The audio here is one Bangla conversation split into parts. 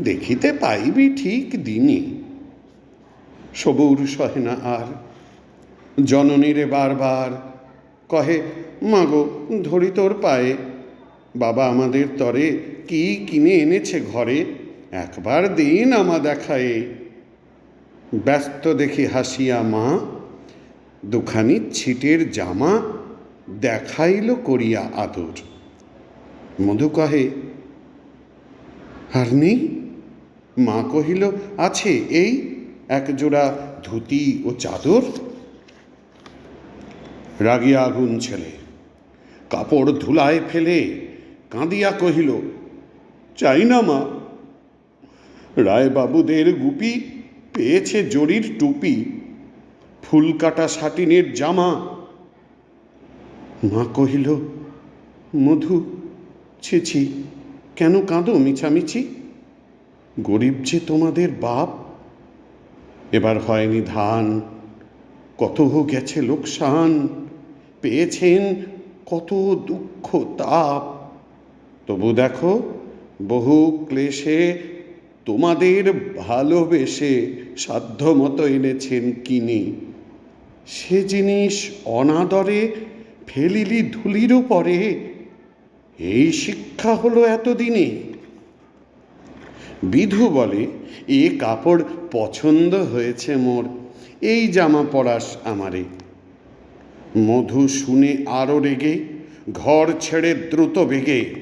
দেখিতে পাইবি ঠিক দিনে সবুর সহে না আর, জননীরে বারবার কহে, মাগো, ধরি তোর পায়ে। বাবা আমাদের তরে কি কিনে এনেছে ঘরে? একবার দিন আমা দেখায়ে। ব্যস্ত দেখি হাসিয়া মা, দুখানি ছিটের জামা দেখাইল করিয়া আদর। মধু কহে আর নেই মা কহিল, আছে এই এক জোড়া ধুতি ও চাদর? রাগিয়া আগুন ছেলে, কাপড় ধুলায় ফেলে কাঁদিয়া কহিল, চাই না মা। রায়বাবুদের গুপি পেয়েছে জরির টুপি, ফুল কাটা সাটিনের জামা। মা কহিল, মধু ছি কেন কাঁদো মিছামিছি? গরিব যে তোমাদের বাপ? এবার হয়নি ধান কত গেছে লোকসান? পেয়েছেন কত দুঃখ তাপ? তবু দেখো, বহু ক্লেশে তোমাদের ভালোবেসে সাধ্য মতো এনেছেন কিনে। সে জিনিস অনাদরে ফেলিলি ধুলিরও পরে। এই শিক্ষা হলো এতদিনে। বিধু বলে, এ কাপড় পছন্দ হয়েছে মোর, এই জামা পরাস আমারে। মধু শুনে আরও রেগে, ঘর ছেড়ে দ্রুত বেগে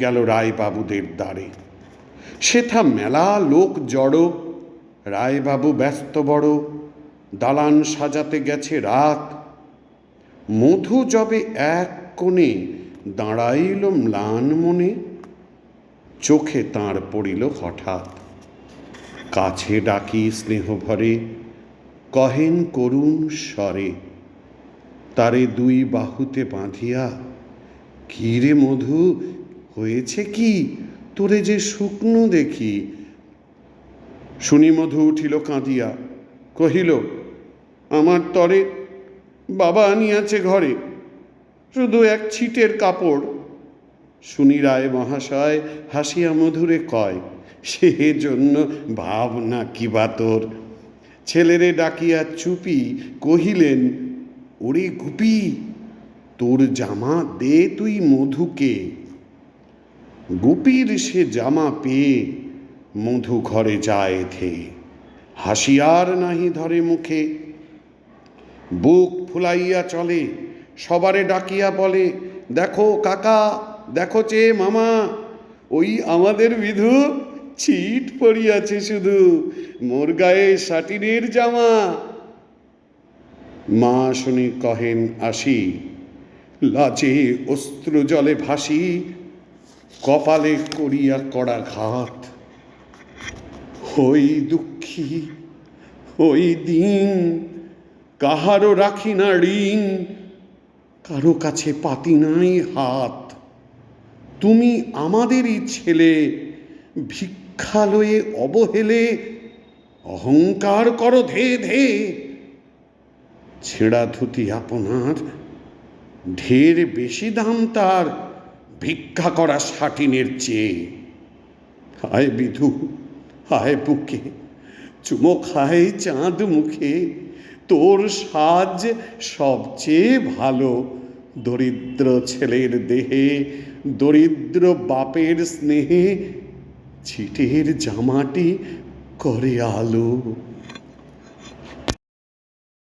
গেল রায়বাবুদের দ্বারে। সেথা মেলা লোক জড়ো, রায়বাবু ব্যস্ত বড়, দালান সাজাতে গেছে রাত। মধু যবে এক কোণে দাঁড়াইল ম্লান মনে, চোখে তাঁর পড়িল হঠাৎ। কাছে ডাকি স্নেহ ভরে, কহেন করুণ স্বরে, তারে দুই বাহুতে বাঁধিয়া কি রে মধু, হয়েছে কি? তোরে যে শুকনো দেখি। শুনি মধু উঠিল কাঁদিয়া, কহিল, আমার তরে বাবা আনিয়াছে ঘরে। শুধু এক ছিটের কাপড়। শুনি রায় মহাশয়, হাসিয়া মধুরে কয়, সে জন্য ভাবনা কি বা তোর? ছেলেরে ডাকিয়া চুপি কহিলেন, ওরে গুপি, তোর জামা দে তুই মধুকে। গুপির সে জামা পেয়ে মধু ঘরে যায় থে। হাসিয়ার নাহি ধরে মুখে। বুক ফুলাইয়া চলে সবারে ডাকিয়া বলে, দেখো কাকা, দেখো চে মামা, ওই আমাদের বিধু ছিট পড়িয়াছে শুধু, মোর গায়ে সাটিনের জামা। মা শুনি কহেন আসি, লাজে অস্ত্র জলে ভাসি, কপালে করিয়া কড়া ঘাত। হই দুঃখী, হই দিন, কাহারও রাখি না ঋণ কারও কাছে পাতি নাই হাত। তুমি আমাদেরই ছেলে, ভিক্ষালয়ে অবহেলে, অহংকার করো ধে ধে। ছেঁড়া ধুতি আপনার, ঢের বেশি দাম তার, ভিক্ষা করা সাটিনের চেয়ে। হায় বিধু, হায় বুকে, চুমো খায় চাঁদ মুখে। তোর সাজ সবচেয়ে ভালো। দরিদ্র ছেলের দেহে দরিদ্র বাপের স্নেহে ছিটের জামাটি করে আলো।